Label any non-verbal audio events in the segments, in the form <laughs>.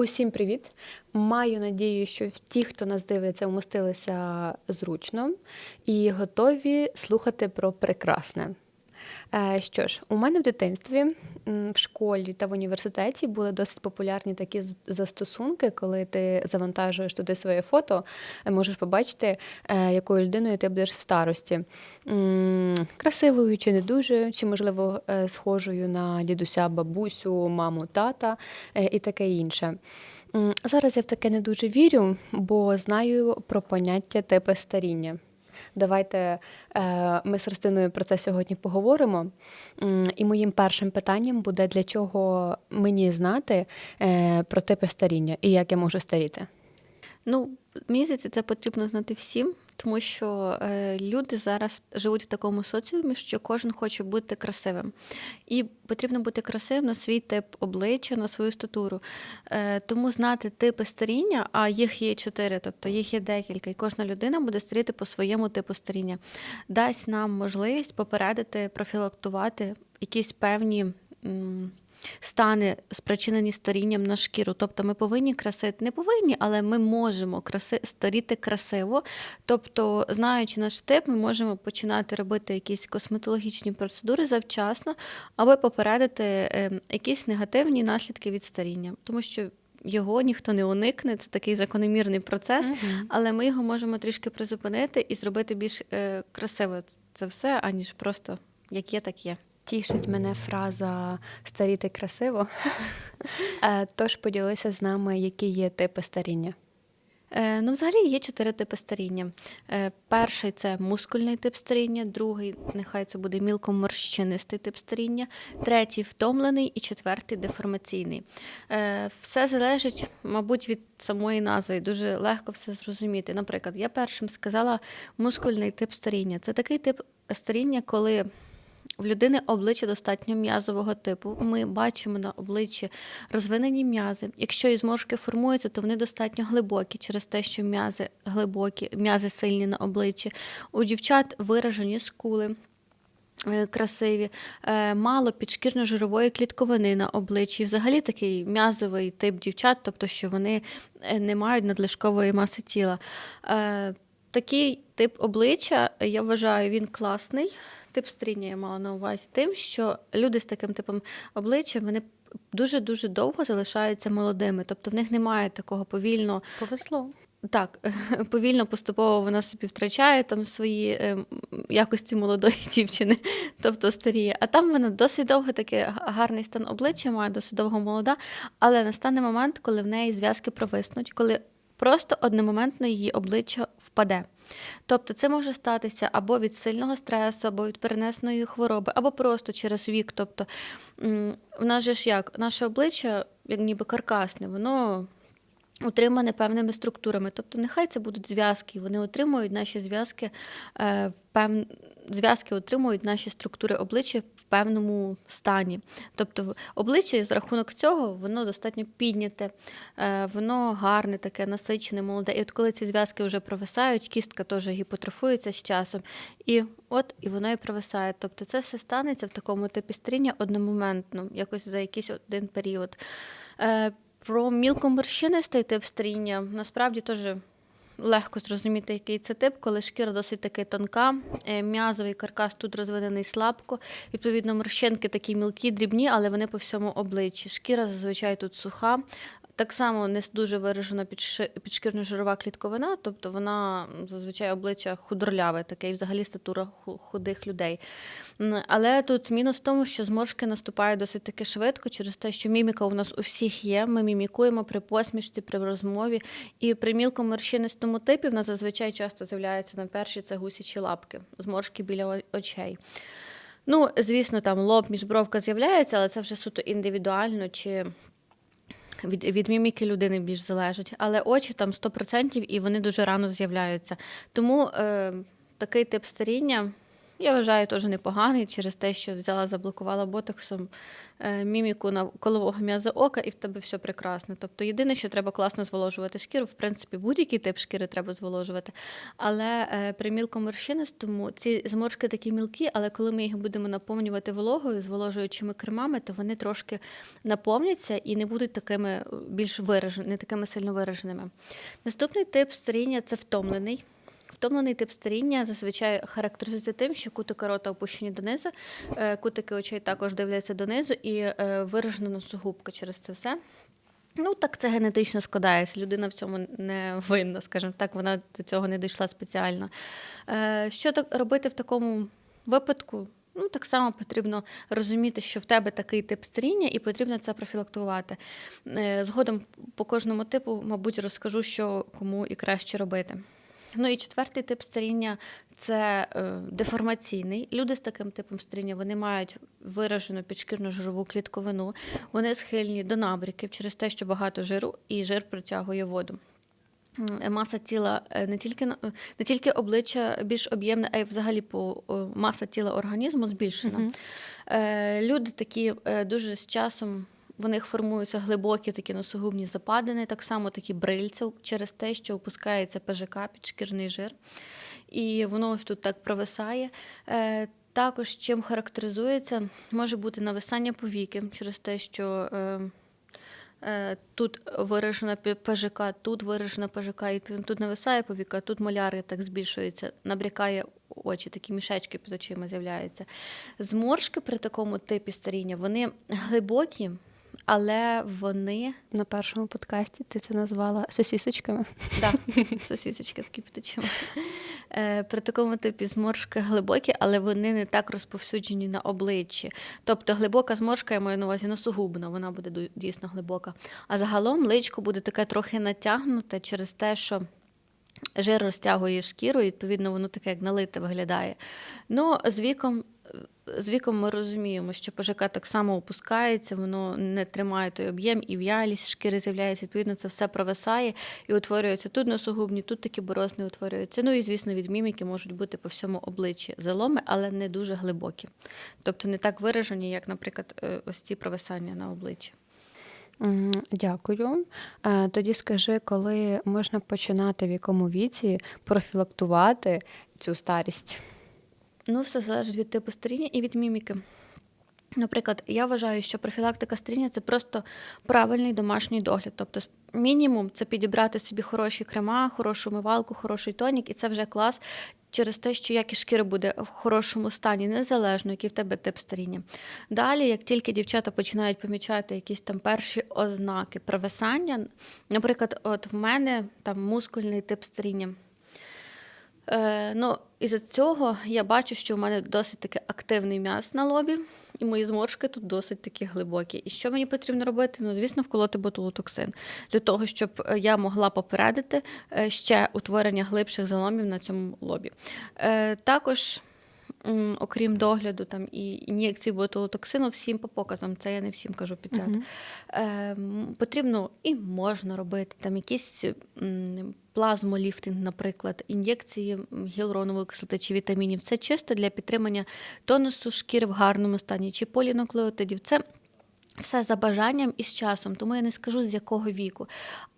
Усім привіт! Маю надію, що ті, хто нас дивиться, вмостилися зручно і готові слухати про прекрасне. Е, Що ж, у мене в дитинстві, в школі та в університеті були досить популярні такі застосунки, коли ти завантажуєш туди своє фото, е, можеш побачити, е, якою людиною ти будеш в старості. Красивою чи не дуже, чи, можливо, схожою на дідуся, бабусю, маму, тата і таке інше. Зараз я в таке не дуже вірю, бо знаю про поняття типи старіння. Давайте е, ми з Христиною про це сьогодні поговоримо. І моїм першим питанням буде, для чого мені знати е, про типи старіння і як я можу старіти. Ну, мені здається, це потрібно знати всім, тому що е, люди зараз живуть в такому соціумі, що кожен хоче бути красивим. І потрібно бути красивим на свій тип обличчя, на свою статуру. Е, тому знати типи старіння, а їх є чотири, тобто їх є декілька, і кожна людина буде старіти по своєму типу старіння. Дасть нам можливість попередити, профілактувати якісь певні. Стани спричинені старінням на шкіру. Тобто ми повинні красити, не повинні, але ми можемо краси, старіти красиво. Тобто, знаючи наш тип, ми можемо починати робити якісь косметологічні процедури завчасно, аби попередити е, якісь негативні наслідки від старіння. Тому що його ніхто не уникне, це такий закономірний процес, але ми його можемо трішки призупинити і зробити більш е, красиво це все, аніж просто як є, так є. Тішить мене фраза старіти красиво. <laughs> Е, Тож поділися з нами, які є типи старіння. Е, ну, взагалі є чотири типи старіння. Е, перший це мускульний тип старіння, другий, нехай це буде мілкоморщинистий тип старіння, третій втомлений і четвертий деформаційний. Все залежить, мабуть, від самої назви. Дуже легко все зрозуміти. Наприклад, я першим сказала мускульний тип старіння. Це такий тип старіння, коли в людини обличчя достатньо м'язового типу. Ми бачимо на обличчі розвинені м'язи. Якщо і зморшки формуються, то вони достатньо глибокі через те, що м'язи глибокі, м'язи сильні на обличчі. У дівчат виражені скули. е, Красиві, Е, мало підшкірно-жирової клітковини на обличчі. Взагалі такий м'язовий тип дівчат, тобто що вони е, не мають надлишкової маси тіла. Такий тип обличчя, я вважаю, він класний. Тип старіння я мала на увазі тим, що люди з таким типом обличчя вони дуже-дуже довго залишаються молодими. Тобто в них немає такого повільно Повезло. так, <laughs> повільно поступово вона собі втрачає там свої е, якості молодої <laughs> дівчини, тобто старіє. А там вона досить довго таке гарний стан обличчя має, досить довго молода, але настане момент, коли в неї зв'язки провиснуть, коли просто одномоментно її обличчя впаде. Тобто це може статися або від сильного стресу, або від перенесеної хвороби, або просто через вік. Тобто в нас же ж як наше обличчя, як ніби каркасне, воно утримане певними структурами. Тобто, нехай це будуть зв'язки, вони отримують наші зв'язки, е, пев... зв'язки отримують наші структури обличчя певному стані. Тобто, обличчя з рахунок цього воно достатньо підняте, е, воно гарне, таке насичене, молоде. І от коли ці зв'язки вже провисають, кістка теж гіпотрофується з часом, і от і воно і провисає. Тобто, це все станеться в такому типі старіння одномоментно, якось за якийсь один період. Е, про мілкоморщинистий тип старіння насправді теж легко зрозуміти, який це тип, коли шкіра досить таки тонка, е, м'язовий каркас тут розвинений слабко. Відповідно, морщинки такі мілкі, дрібні, але вони по всьому обличчі. Шкіра зазвичай тут суха. Так само не дуже виражена підшкірно-жирова клітковина, тобто вона зазвичай обличчя худорляве, таке і взагалі статура худих людей. Але тут мінус в тому, що зморшки наступають досить таки швидко через те, що міміка у нас у всіх є. Ми мімікуємо при посмішці, при розмові. І при мілкоморщинистому типі в нас зазвичай часто з'являється на перші це гусячі лапки, зморшки біля очей. Ну, звісно, там лоб, міжбровка з'являється, але це вже суто індивідуально чи від, від міміки людини більш залежить. Але очі там 100% і вони дуже рано з'являються. Тому е, такий тип старіння Я вважаю, теж непоганий через те, що взяла, заблокувала ботоксом е, міміку навколового м'яза ока, і в тебе все прекрасно. Тобто, єдине, що треба класно зволожувати шкіру. В принципі, будь-який тип шкіри треба зволожувати. Але е, при мілкоморщинистому ці зморшки такі мілкі, але коли ми їх будемо наповнювати вологою, зволожуючими кремами, то вони трошки наповняться і не будуть такими е, більш вираженими, не такими сильно вираженими. Наступний тип старіння це втомлений. Втомлений тип старіння зазвичай характеризується тим, що кутики рота опущені донизу, е, кутики очей також дивляться донизу і е, виражена носогубка через це все. Ну, так це генетично складається. Людина в цьому не винна, скажімо так, вона до цього не дійшла спеціально. Е, Що так робити в такому випадку? Ну, так само потрібно розуміти, що в тебе такий тип старіння, і потрібно це профілактувати. Згодом по кожному типу, мабуть, розкажу, що кому і краще робити. Ну і четвертий тип старіння це е, деформаційний. Люди з таким типом старіння вони мають виражену підшкірну жирову клітковину, вони схильні до набряків через те, що багато жиру і жир притягує воду. Маса тіла е, не тільки е, не тільки обличчя більш об'ємне, а й взагалі по маса тіла організму збільшена. Мгм. Е, Люди такі дуже з часом. В них формуються глибокі такі носогубні западини, так само такі брильця через те, що опускається ПЖК, підшкірний жир, і воно ось тут так провисає. Е, Також чим характеризується, може бути нависання повіки через те, що е, е, тут виражена ПЖК, тут виражена ПЖК, і тут нависає повіка, тут маляри так збільшуються, набрякає очі, такі мішечки під очима з'являються. Зморшки при такому типі старіння вони глибокі, але вони На першому подкасті ти це назвала сосісочками. Да, <laughs> сосісочки такі під. Е, При такому типі зморшки глибокі, але вони не так розповсюджені на обличчі. Тобто глибока зморшка, я маю на увазі носогубна, вона буде дійсно глибока. А загалом личко буде таке трохи натягнуте через те, що. Жир розтягує шкіру, і відповідно воно таке як налите виглядає. Ну, з віком, з віком ми розуміємо, що ПЖК так само опускається, воно не тримає той об'єм, і в'ялість шкіри з'являється. Відповідно, це все провисає і утворюються тут носогубні, тут такі борозни утворюються. Ну і звісно, від міміки можуть бути по всьому обличчі заломи, але не дуже глибокі. Тобто не так виражені, як, наприклад, е, ось ці провисання на обличчі. Дякую. Е, Тоді скажи, коли можна починати в якому віці профілактувати цю старість? Ну, все залежить від типу старіння і від міміки. Наприклад, я вважаю, що профілактика старіння це просто правильний домашній догляд. Тобто, мінімум це підібрати собі хороші крема, хорошу мивалку, хороший тонік, і це вже клас. Через те, що якість шкіри буде в хорошому стані, незалежно, який в тебе тип старіння. Далі, як тільки дівчата починають помічати якісь там перші ознаки провисання, наприклад, от в мене там мускульний тип старіння. Е, ну, із-за цього я бачу, що в мене досить таки активний м'яз на лобі, і мої зморшки тут досить такі глибокі. І що мені потрібно робити? Ну, звісно, вколоти ботулотоксин для того, щоб е, я могла попередити е, ще утворення глибших заломів на цьому лобі. Е, також. Окрім догляду там і ін'єкцій ботулотоксину, всім по показам, це я не всім кажу підряд. Мгм. Е, потрібно і можна робити там якісь м, плазмоліфтинг, наприклад, ін'єкції гіалуронової кислоти чи вітамінів. Це чисто для підтримання тонусу шкіри в гарному стані, чи полінуклеотидів. Це все за бажанням і з часом, тому я не скажу з якого віку.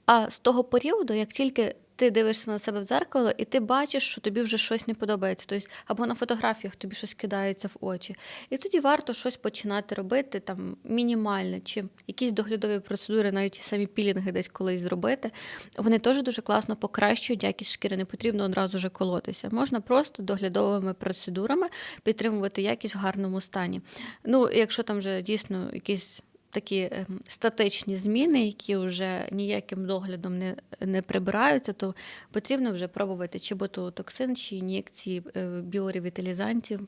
А з того періоду, як тільки ти дивишся на себе в дзеркало, і ти бачиш, що тобі вже щось не подобається. Тобто, або на фотографіях тобі щось кидається в очі. І тоді варто щось починати робити там мінімальне, чи якісь доглядові процедури, навіть ті самі пілінги десь колись зробити. Вони теж дуже класно покращують якість шкіри. Не потрібно одразу же колотися. Можна просто доглядовими процедурами підтримувати якість в гарному стані. Ну, якщо там вже дійсно якісь такі ем, статичні зміни, які вже ніяким доглядом не, не прибираються, то потрібно вже пробувати чи ботулотоксин, чи ін'єкції е, біоревіталізантів.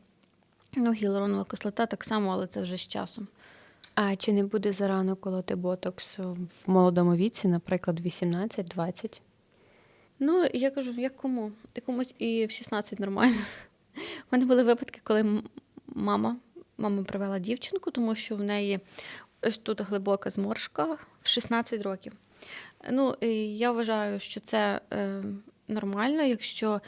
Ну, гіалуронова кислота так само, але це вже з часом. А чи не буде зарано колоти ботокс в молодому віці, наприклад, 18-20? Ну, я кажу, як кому? Ти комусь і в 16 нормально. У мене були випадки, коли мама, мама привела дівчинку, тому що в неї ось тут глибока зморшка в 16 років. Ну, і я вважаю, що це е, нормально, якщо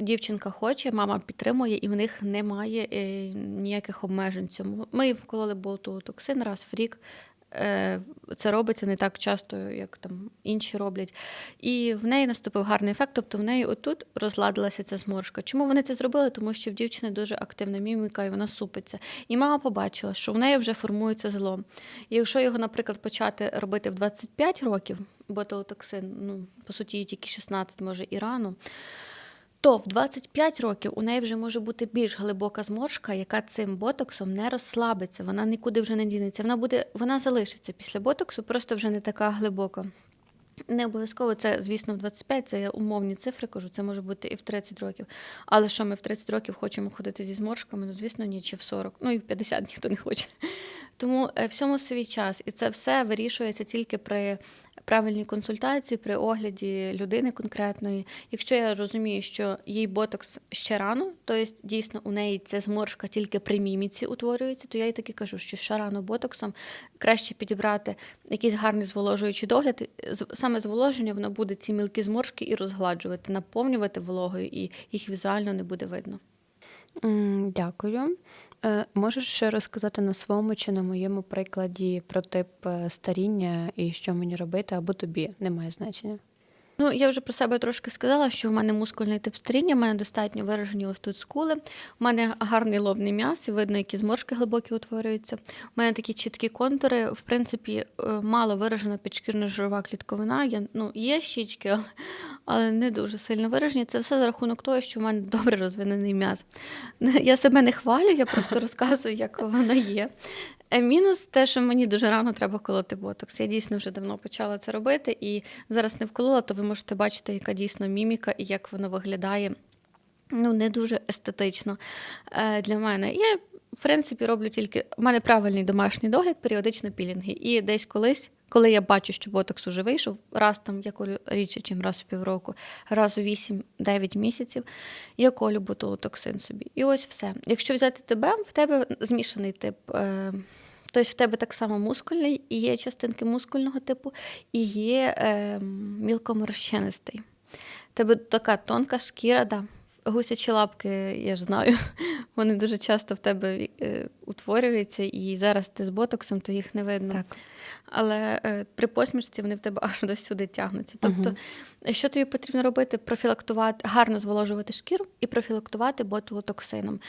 дівчинка хоче, мама підтримує, і в них немає е, ніяких обмежень. Цьому ми вкололи ботулотоксин раз в рік. Е, Це робиться не так часто, як там інші роблять. І в неї наступив гарний ефект. Тобто в неї отут розладилася ця зморшка. Чому вони це зробили? Тому що в дівчини дуже активна міміка, і вона супиться. І мама побачила, що в неї вже формується злом. І якщо його, наприклад, почати робити в 25 років, ботулотоксин, ну по суті, тільки 16, може і рано. То в 25 років у неї вже може бути більш глибока зморшка, яка цим ботоксом не розслабиться, вона нікуди вже не дінеться. Вона буде, вона залишиться після ботоксу, просто вже не така глибока. Не обов'язково це, звісно, в 25, це я умовні цифри кажу, це може бути і в 30 років. Але що ми в 30 років хочемо ходити зі зморшками? Ну, звісно, ні, чи в 40, ну і в 50 ніхто не хоче. Тому е, всьому свій час, і це все вирішується тільки при правильній консультації, при огляді людини конкретної. Якщо я розумію, що їй ботокс ще рано, тобто дійсно у неї ця зморшка тільки при міміці утворюється, то я їй таки кажу, що ще рано ботоксом краще підібрати якийсь гарний зволожуючий догляд. Саме зволоження воно буде ці мілкі зморшки і розгладжувати, наповнювати вологою, і їх візуально не буде видно. Дякую. Е, Можеш ще розказати на своєму чи на моєму прикладі про тип е, старіння і що мені робити, або тобі немає значення. Ну, я вже про себе трошки сказала, що в мене мускульний тип старіння, в мене достатньо виражені ось тут скули. У мене гарний лобний м'яз, і видно, які зморшки глибокі утворюються. У мене такі чіткі контури. В принципі, е, мало виражена підшкірна жирова клітковина. Я, ну, є щічки, але, але не дуже сильно виражені. Це все за рахунок того, що в мене добре розвинений м'яз. Я себе не хвалю, я просто <laughs> розказую, як воно є. Е, Мінус те, що мені дуже рано треба колоти ботокс. Я дійсно вже давно почала це робити, і зараз не вколола, то ви можете бачити, яка дійсно міміка і як воно виглядає. Ну, не дуже естетично е, для мене. Я, в принципі, роблю тільки. У мене правильний домашній догляд, періодично пілінги. І десь колись, коли я бачу, що ботокс уже вийшов, раз там я колю рідше, ніж раз в півроку, раз у 8-9 місяців, я колю ботулотоксин собі. І ось все. Якщо взяти тебе, в тебе змішаний тип. Е, Тобто в тебе так само мускульний, і є частинки мускульного типу, і є е, мілкоморщинистий. Тебе така тонка шкіра, да. Гусячі лапки, я ж знаю, <laughs> вони дуже часто в тебе е, утворюються, і зараз ти з ботоксом, то їх не видно. Так. Але е, при посмішці вони в тебе <laughs> аж до сюди тягнуться. Тобто, що тобі потрібно робити? Профілактувати, гарно зволожувати шкіру і профілактувати ботулотоксином.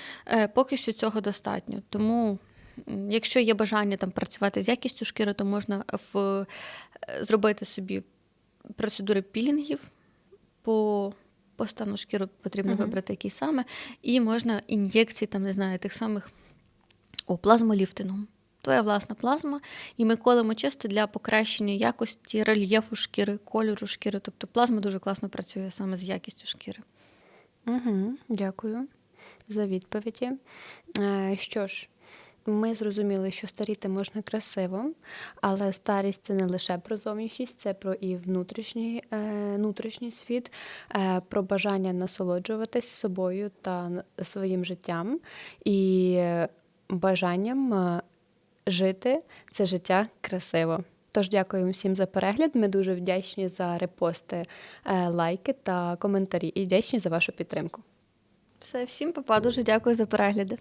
Поки що цього достатньо. Тому, якщо є бажання там працювати з якістю шкіри, то можна в, зробити собі процедури пілінгів по. По стану шкіри потрібно Мгм. вибрати які саме, і можна ін'єкції, там не знаю, тих самих о, плазмоліфтингом. Твоя власна плазма, і ми колемо чисто для покращення якості рельєфу шкіри, кольору шкіри. Тобто плазма дуже класно працює саме з якістю шкіри. Угу, дякую за відповіді. Е, Що ж, ми зрозуміли, що старіти можна красиво, але старість це не лише про зовнішність, це про і внутрішній, е, внутрішній світ, е, про бажання насолоджуватись собою та своїм життям і бажанням е, жити це життя красиво. Тож дякую всім за перегляд. Ми дуже вдячні за репости, лайки та коментарі і вдячні за вашу підтримку. Все, всім папа, дуже дякую за перегляди.